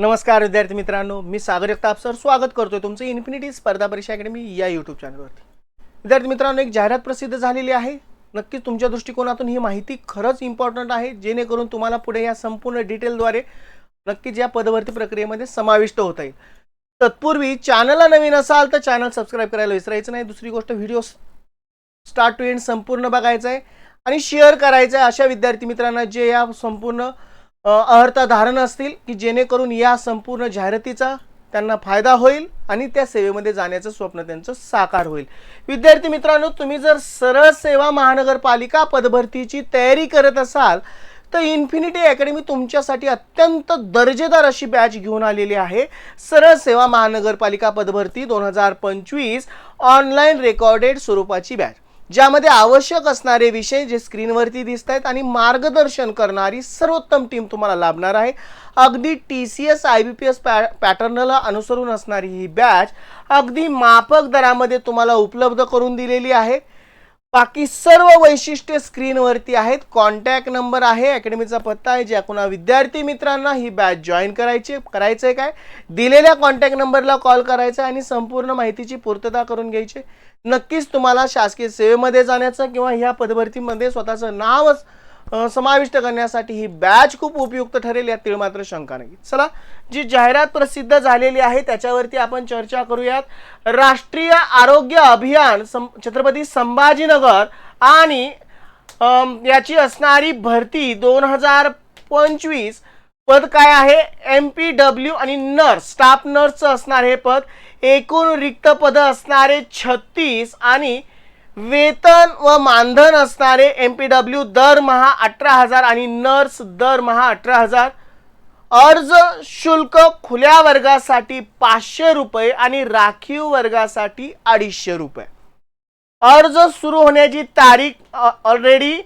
नमस्कार विद्यार्थी मित्रांनो मी सागर जगताप सर स्वागत करतो तुमचं इन्फिनिटी स्पर्धा परीक्षा अकॅडमी या यूट्यूब चॅनलवरती विद्यार्थी मित्रांनो एक जाहिरात प्रसिद्ध झालेली आहे. नक्कीच तुमच्या दृष्टिकोनातून ही माहिती खरंच इम्पॉर्टंट आहे जेणेकरून तुम्हाला पुढे या संपूर्ण डिटेलद्वारे नक्कीच या पदभरती प्रक्रियेमध्ये समाविष्ट होता येईल. तत्पूर्वी चॅनलला नवीन असाल तर चॅनल सबस्क्राईब करायला विसरायचं नाही. दुसरी गोष्ट व्हिडिओ स्टार्ट टू एंड संपूर्ण बघायचं आहे आणि शेअर करायचं आहे. अशा विद्यार्थी मित्रांना जे या संपूर्ण अ, अर्हता धारण असतील की जेणेकरून या संपूर्ण जाहिरातीचा त्यांना फायदा होईल आणि त्या सेवेमध्ये जाण्याचं स्वप्न त्यांचं साकार होईल. विद्यार्थी मित्रांनो तुम्ही जर सरळ सेवा महानगरपालिका पदभरतीची तयारी करत असाल तर इन्फिनिटी अकॅडमी तुमच्यासाठी अत्यंत दर्जेदार अशी बॅच घेऊन आलेली आहे. सरळ सेवा महानगरपालिका पदभरती दोन हजार पंचवीस ऑनलाईन रेकॉर्डेड स्वरूपाची बॅच. ज्यामध्ये आवश्यक असणारे विषय जे स्क्रीनवरती दिसत आहेत आणि मार्गदर्शन करणारी सर्वोत्तम टीम तुम्हाला लाभणार आहे. अगदी T C S I B P S पॅ पॅटर्नला अनुसरून असणारी ही बॅच अगदी मापक दरामध्ये तुम्हाला उपलब्ध करून दिलेली आहे. बाकी सर्व वैशिष्ट्ये स्क्रीनवरती आहेत. कॉन्टॅक्ट नंबर आहे अकॅडमीचा पत्ता आहे ज्या कोणा विद्यार्थी मित्रांना ही बॅच जॉईन करायची करायचं आहे काय? दिलेल्या कॉन्टॅक्ट नंबरला कॉल करायचा आणि संपूर्ण माहितीची पूर्तता करून घ्यायची. नक्कीच तुम्हाला शासकीय सेवेमध्ये जाण्याचं किंवा ह्या पदभरतीमध्ये स्वतःचं नावच समाविष्ट करण्यासाठी ही बॅच खूप उपयुक्त ठरेल यात मात्र शंका नाही चला जी जाहिरात प्रसिद्ध झालेली आहे त्याच्यावरती आपण चर्चा करूयात. राष्ट्रीय आरोग्य अभियान सं छत्रपती संभाजीनगर आणि याची असणारी भरती दोन हजार पंचवीस पद काय आहे? एम पी डब्ल्यू आणि नर्स स्टाफ नर्सचं असणार हे पद. एकूण रिक्त पद असणारे छत्तीस आणि वेतन व मानधन असणारे एम पी डब्ल्यू दरमहा अठरा हजार आणि नर्स दरमहा अठरा हजार. अर्ज शुल्क खुल्या वर्गासाठी पाचशे रुपये आणि राखीव वर्गासाठी अडीचशे रुपये. अर्ज सुरू होण्याची तारीख ऑलरेडी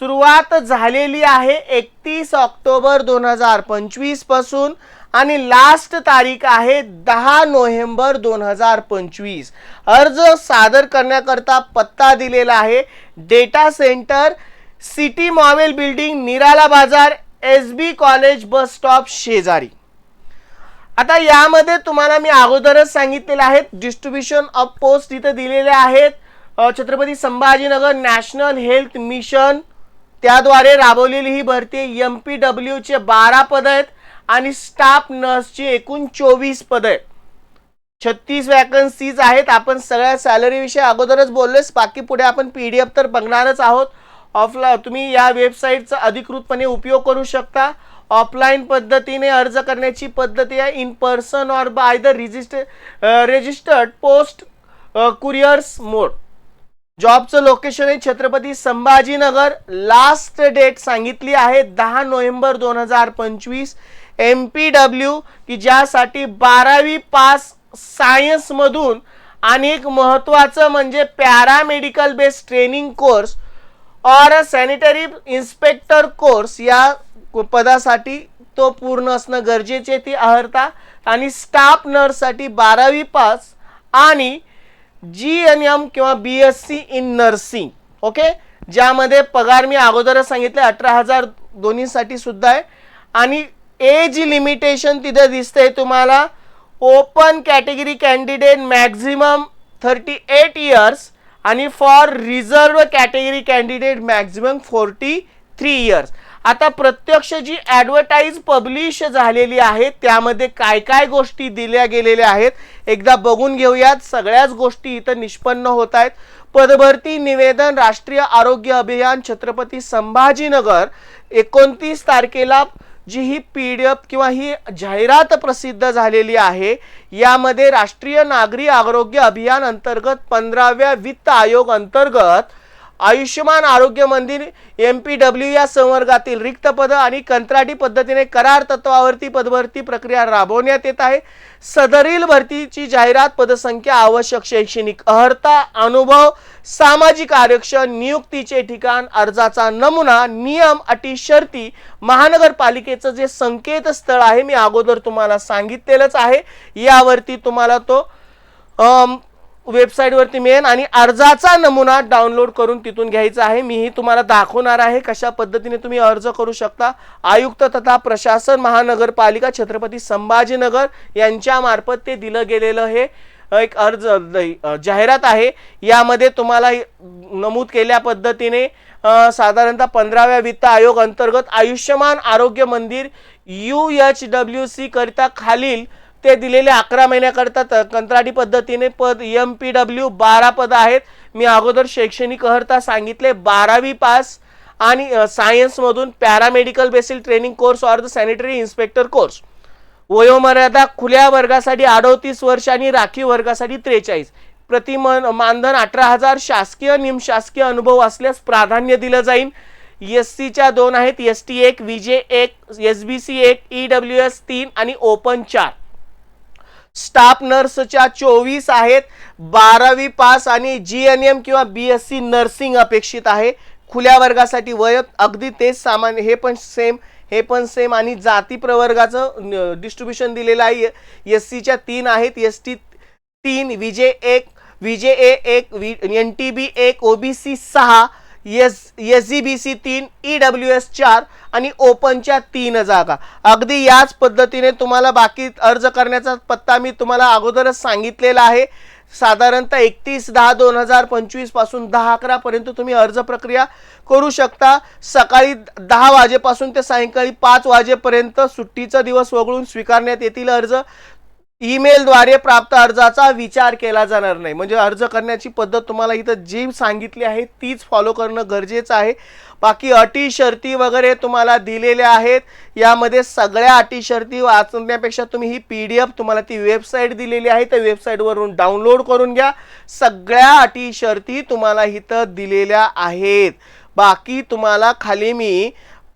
सुरुवात झालेली आहे एकतीस ऑक्टोबर दोन हजार पंचवीसपासून आणि लास्ट तारीख आहे दहा नोव्हेंबर दोन हजार पंचवीस. अर्ज सादर करण्याकरता पत्ता दिलेला आहे. Data centre city मॉवेल building Nirala Bazar S B college bus stop शेजारी. आता यामध्ये तुम्हाला मी अगोदरच सांगितलेलं आहेत डिस्ट्रीब्युशन ऑफ पोस्ट इथे दिलेले आहेत. Chhatrapati Sambhajinagar national health mission त्याद्वारे राबवलेली ही भरती एम पी डब्ल्यूचे बारा पद आहेत. आणि स्टाफ नर्सची एकूण चोवीस पद. आहेत छत्तीस वॅकन्सीज आहेत. आपण सगळ्या सॅलरीविषयी अगोदरच बोललोच बाकी पुढे आपण पी डी एफ तर बघणारच आहोत. ऑफला तुम्ही या वेबसाईटचा अधिकृतपणे उपयोग करू शकता. ऑफलाईन पद्धतीने अर्ज करण्याची पद्धती आहे. In person or by the register registered post couriers mode जॉबचं location आहे छत्रपती संभाजीनगर. लास्ट डेट सांगितली आहे दहा नोव्हेंबर दोन हजार पंचवीस. एम पी डब्ल्यू की ज्यासाठी बारावी पास सायन्समधून आणि एक महत्त्वाचं म्हणजे पॅरामेडिकल बेस्ड ट्रेनिंग कोर्स और सॅनिटरी इन्स्पेक्टर कोर्स या पदासाठी तो पूर्ण असणं गरजेचे ती अर्हता. आणि स्टाफ नर्ससाठी बारावी पास आणि जी एन एम किंवा B S C in nursing okay ज्यामध्ये पगार मी अगोदरच सांगितले अठरा हजार दोन्हीसाठी सुद्धा आहे. आणि एज लिमिटेशन तिथे दिसते तुम्हाला. Open category candidate maximum thirty eight years आणि for reserve category candidate maximum forty three years आता प्रत्यक्ष जी ॲडव्हर्टाईज पब्लिश झालेली आहे त्यामध्ये काय काय गोष्टी दिल्या गेलेल्या आहेत एकदा बघून घेऊयात. सगळ्याच गोष्टी इथं निष्पन्न होत आहेत. पदभरती निवेदन राष्ट्रीय आरोग्य अभियान छत्रपती संभाजीनगर एकोणतीस तारखेला जी ही पी डी एफ किंवा ही जाहिरात प्रसिद्ध झालेली आहे यामध्ये राष्ट्रीय नागरी आरोग्य अभियान अंतर्गत पंधराव्या वित्त आयोग अंतर्गत आयुष्यमान आरोग्य मंदिर एम पी डब्ल्यू या संवर्गातील रिक्त पद आणि कंत्राटी पद्धतीने करार तत्वावरती पदभरती प्रक्रिया राबवण्यात येत आहे. सदरील भरतीची जाहिरात पदसंख्या आवश्यक शैक्षणिक अर्हता अनुभव सामाजिक आरक्षण नियुक्तीचे ठिकाण अर्जाचा नमुना नियम अटी शर्ती महानगरपालिकेचं जे संकेतस्थळ आहे मी अगोदर तुम्हाला सांगितलेलंच आहे. यावरती तुम्हाला तो वेबसाईटवरती मिळेल आणि अर्जाचा नमुना डाउनलोड करून तिथून घ्यायचा आहे. मीही तुम्हाला दाखवणार आहे कशा पद्धतीने तुम्ही अर्ज करू शकता. आयुक्त तथा प्रशासन महानगरपालिका छत्रपती संभाजीनगर यांच्या मार्फत ते दिलं गेलेलं हे एक अर्ज जाहिरात आहे. यामध्ये तुम्हाला नमूद केल्या पद्धतीने साधारणतः पंधराव्या वित्त आयोग अंतर्गत आयुष्यमान आरोग्य मंदिर यू एच डब्ल्यू सी करिता खालील ते दिलेले अकरा महिन्याकरता त- कंत्राटी पद्धतीने पद एम पी डब्ल्यू बारा पद आहेत. मी अगोदर शैक्षणिक अर्हता सांगितले बारावी पास आणि सायन्समधून paramedical basic training course or the sanitary inspector course. वयोमर्यादा खुल्या वर्गासाठी अडोतीस वर्ष आणि राखीव वर्गासाठी त्रेचाळीस. प्रतिमन मानधन अठरा हजार शासकीय निमशासकीय अनुभव असल्यास प्राधान्य दिलं जाईल एस सीच्या दोन आहेत एस टी एक विजे एक एस बी सी एक ई डब्ल्यू एस तीन आणि ओपन चार. स्टाफ नर्सच्या चोवीस आहेत. बारावी पास आणि जी एन एम किंवा बी एस सी नर्सिंग अपेक्षित आहे. खुल्या वर्गासाठी वय अगदी तेच सामान्य हे पण सेम हे पण सेम आणि जाती प्रवर्गाचं डिस्ट्रीब्युशन दिलेलं आहे. एस सीच्या तीन आहेत. एस टी तीन विजे एक विजे ए एक एन टी बी एक ओबीसी सहा S S G B C तीन ई डब्ल्यू एस चार आणि ओपनच्या तीन जागा. अगदी याच पद्धतीने तुम्हाला बाकी अर्ज करण्याचा पत्ता मी तुम्हाला अगोदरच सांगितलेला आहे. साधारणतः एकतीस दहा दोन हजार पंचवीसपासून दहा अकरापर्यंत तुम्ही अर्ज प्रक्रिया करू शकता. सकाळी दहा वाजेपासून ते सायंकाळी पाच वाजेपर्यंत सुट्टीचा दिवस वगळून स्वीकारण्यात येतील अर्ज. ईमेलद्वारे प्राप्त अर्जाचा विचार केला जाणार नाही. म्हणजे अर्ज करण्याची पद्धत तुम्हाला इथं जी सांगितली आहे तीच फॉलो करणं गरजेचं आहे. बाकी अटी शर्ती वगैरे तुम्हाला दिलेल्या आहेत. यामध्ये सगळ्या अटी शर्ती वाचण्यापेक्षा तुम्ही ही पी डी एफ तुम्हाला ती वेबसाईट दिलेली आहे. त्या वेबसाईटवरून डाउनलोड करून घ्या. सगळ्या अटी शर्ती तुम्हाला इथं दिलेल्या आहेत. बाकी तुम्हाला खाली मी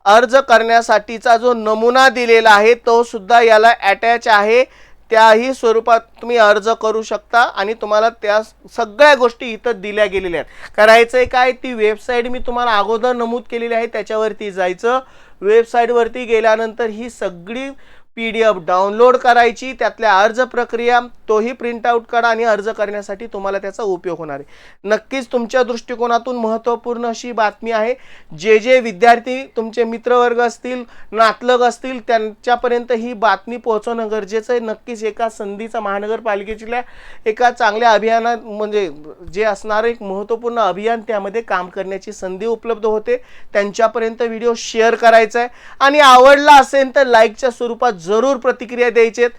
अर्ज करण्यासाठीचा जो नमुना दिलेला आहे तो सुद्धा याला अटॅच आहे. त्याही स्वरूपात तुम्ही अर्ज करू शकता आणि तुम्हाला त्या सगळ्या गोष्टी इथं दिल्या गेलेल्या आहेत. करायचंय काय? ती वेबसाईट मी तुम्हाला अगोदर नमूद केलेली आहे त्याच्यावरती जायचं. वेबसाईटवरती गेल्यानंतर ही सगळी पी डी एफ डाउनलोड करायची त्यातल्या अर्ज प्रक्रिया तोही प्रिंटआउट काढा आणि अर्ज करण्यासाठी तुम्हाला त्याचा उपयोग होणार आहे. नक्कीच तुमच्या दृष्टिकोनातून महत्त्वपूर्ण अशी बातमी आहे जे जे विद्यार्थी तुमचे मित्रवर्ग असतील नातलग असतील त्यांच्यापर्यंत ही बातमी पोहोचवणं गरजेचं आहे. नक्कीच एका संधीचा महानगरपालिकेच्या एका चांगल्या अभियानात म्हणजे जे असणारं एक महत्त्वपूर्ण अभियान त्यामध्ये काम करण्याची संधी उपलब्ध होते. त्यांच्यापर्यंत व्हिडिओ शेअर करायचा आहे. आणि आवडला असेल तर लाईकच्या स्वरूपात जरूर प्रतिक्रिया द्यायचे आहेत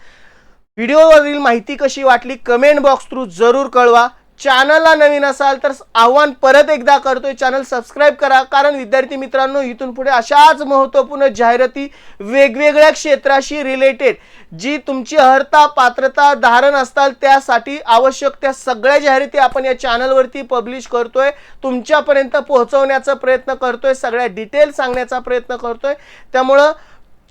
व्हिडिओवरील माहिती कशी वाटली कमेंट बॉक्स थ्रू जरूर कळवा. चॅनलला नवीन असाल तर आव्हान परत एकदा करतोय. चॅनल सबस्क्राईब करा कारण विद्यार्थी मित्रांनो इथून पुढे अशाच महत्त्वपूर्ण जाहिराती वेगवेगळ्या क्षेत्राशी रिलेटेड जी तुमची अर्हता पात्रता धारण असताल त्यासाठी आवश्यक त्या सगळ्या जाहिराती आपण या चॅनलवरती पब्लिश करतोय. तुमच्यापर्यंत पोहोचवण्याचा प्रयत्न करतोय. सगळ्या डिटेल सांगण्याचा प्रयत्न करतोय. त्यामुळं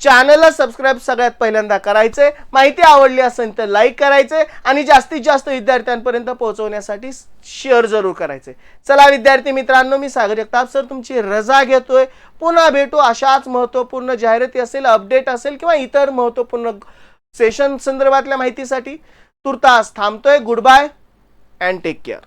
चॅनलला सबस्क्राईब सगळ्यात पहिल्यांदा करायचंय. माहिती आवडली असेल तर लाईक करायचंय आणि जास्तीत जास्त विद्यार्थ्यांपर्यंत पोहोचवण्यासाठी शेअर जरूर करायचंय. चला विद्यार्थी मित्रांनो मी सागर जगताप सर तुमची रजा घेतोय. पुन्हा भेटू अशाच महत्त्वपूर्ण जाहिराती असेल अपडेट असेल किंवा इतर महत्त्वपूर्ण सेशन संदर्भातल्या माहितीसाठी तुर्तास थांबतोय. Good bye and take care